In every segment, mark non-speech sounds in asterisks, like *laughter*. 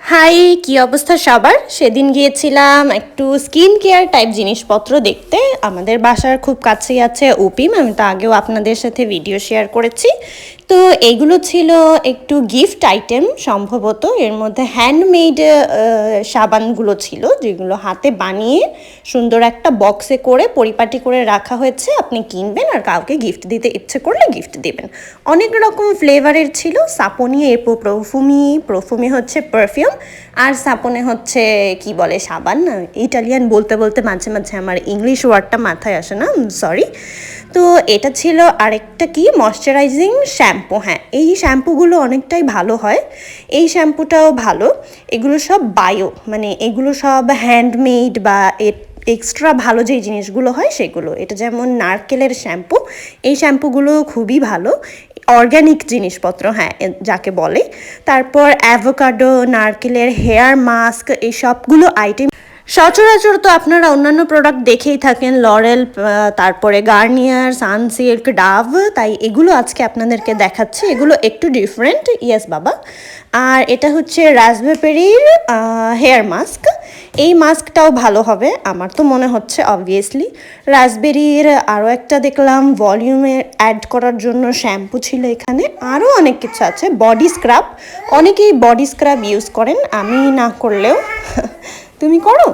High, কি অবস্থা সবার? সেদিন গিয়েছিলাম একটু স্কিন কেয়ার টাইপ জিনিসপত্র দেখতে। আমাদের বাসার খুব কাছেই আছে উপিম, আমি তো আগেও আপনাদের সাথে ভিডিও শেয়ার করেছি। তো এগুলো ছিল একটু গিফট আইটেম সম্ভবত। এর মধ্যে হ্যান্ডমেড সাবানগুলো ছিল, যেগুলো হাতে বানিয়ে সুন্দর একটা বক্সে করে পরিপাটি করে রাখা হয়েছে। আপনি কিনবেন আর কাউকে গিফট দিতে ইচ্ছে করলে গিফট দেবেন। অনেক রকম ফ্লেভারের ছিল। সাপনি এপো প্রফুমি প্রফুমি হচ্ছে পারফিউম আর সাপনে হচ্ছে, কি বলে সাবান? ইটালিয়ান বলতে বলতে মাঝে মাঝে আমার ইংলিশ ওয়ার্ডটা মাথায় আসে না সরি তো এটা ছিল আরেকটা কি? Moisturising shampoo. হ্যাঁ এই শ্যাম্পুগুলো অনেকটাই ভালো হয়। এই শ্যাম্পুটাও ভালো। এগুলো সব বায়ো মানে এগুলো সব হ্যান্ডমেড বা এক্সট্রা ভালো যেই জিনিসগুলো হয় সেগুলো। এটা যেমন নারকেলের শ্যাম্পু, এই শ্যাম্পুগুলো খুবই ভালো। অর্গ্যানিক জিনিসপত্র হ্যাঁ যাকে বলে। তারপর অ্যাভোকাডো, নারকেলের হেয়ার মাস্ক, এই সবগুলো আইটেম সচরাচর তো আপনারা অন্যান্য প্রোডাক্ট দেখেই থাকেন লরেল তারপরে গার্নিয়ার সানসিল্ক ডাভ, তাই এগুলো আজকে আপনাদেরকে দেখাচ্ছি। এগুলো একটু ডিফারেন্ট ইয়েস বাবা। আর এটা হচ্ছে রাসবেপেরির হেয়ার মাস্ক এই মাস্কটাও ভালো হবে, আমার তো মনে হচ্ছে অবভিয়াসলি রাসবেরির আরও একটা দেখলাম ভলিউমে অ্যাড করার জন্য শ্যাম্পু ছিল এখানে। আরও অনেক কিছু আছে বডি স্ক্রাব অনেকেই বডি স্ক্রাব ইউজ করেন, আমি না করলেও। *laughs* তুমি করো?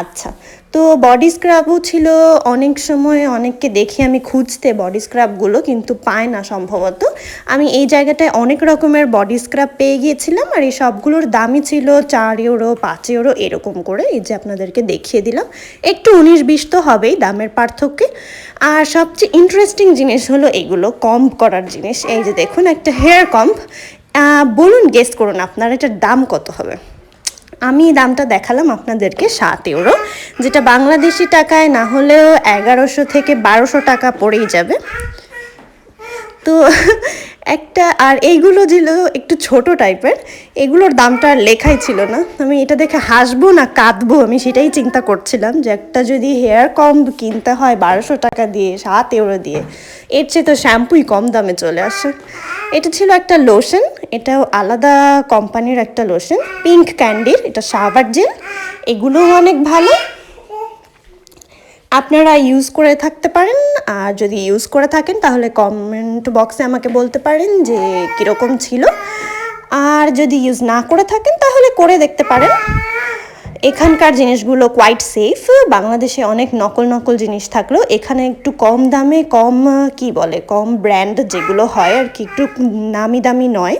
আচ্ছা। তো বডি স্ক্রাবও ছিল অনেক সময় অনেককে দেখি আমি খুঁজতে বডি স্ক্রাবগুলো কিন্তু পায় না সম্ভবত। আমি এই জায়গাটায় অনেক রকমের বডি স্ক্রাব পেয়ে গিয়েছিলাম আর এই সবগুলোর দামই ছিল চার ইউরো পাঁচ ইউরো এরকম করে। এই যে আপনাদেরকে দেখিয়ে দিলাম। একটু উনিশ বিশ তো হবেই দামের পার্থক্যে। আর সবচেয়ে ইন্টারেস্টিং জিনিস হলো এগুলো কম্প করার জিনিস। এই যে দেখুন একটা হেয়ার কম্প বলুন গেস্ট করুন আপনার এটার দাম কত হবে? আমি দামটা দেখালাম আপনাদেরকে সাত ইউরো, যেটা বাংলাদেশি টাকায় না হলেও এগারোশো থেকে বারোশো টাকা পড়েই যাবে। তো একটা, আর এইগুলো ছিল একটু ছোট টাইপের, এগুলোর দামটা আর লেখাই ছিল না। আমি এটা দেখে হাসবো না কাঁদবো, আমি সেটাই চিন্তা করছিলাম যে একটা যদি হেয়ার কম কিনতে হয় বারোশো টাকা দিয়ে, সাত ইউরো দিয়ে, এর চেয়ে তো শ্যাম্পুই কম দামে চলে আসে। এটা ছিল একটা লোশন, এটাও আলাদা কোম্পানির একটা লোশন, পিঙ্ক ক্যান্ডির, এটা শাওয়ার জেল, এগুলোও অনেক ভালো। আপনারা ইউজ করে থাকতে পারেন। আর যদি ইউজ করে থাকেন, তাহলে কমেন্ট বক্সে আমাকে বলতে পারেন যে কীরকম ছিল। আর যদি ইউজ না করে থাকেন, তাহলে করে দেখতে পারেন। এখানকার জিনিসগুলো কোয়াইট সেফ বাংলাদেশে অনেক নকল নকল জিনিস থাকলেও এখানে একটু কম দামে, কম, কি বলে, কম ব্র্যান্ড যেগুলো হয় আর কি, একটু নামি দামি নয়।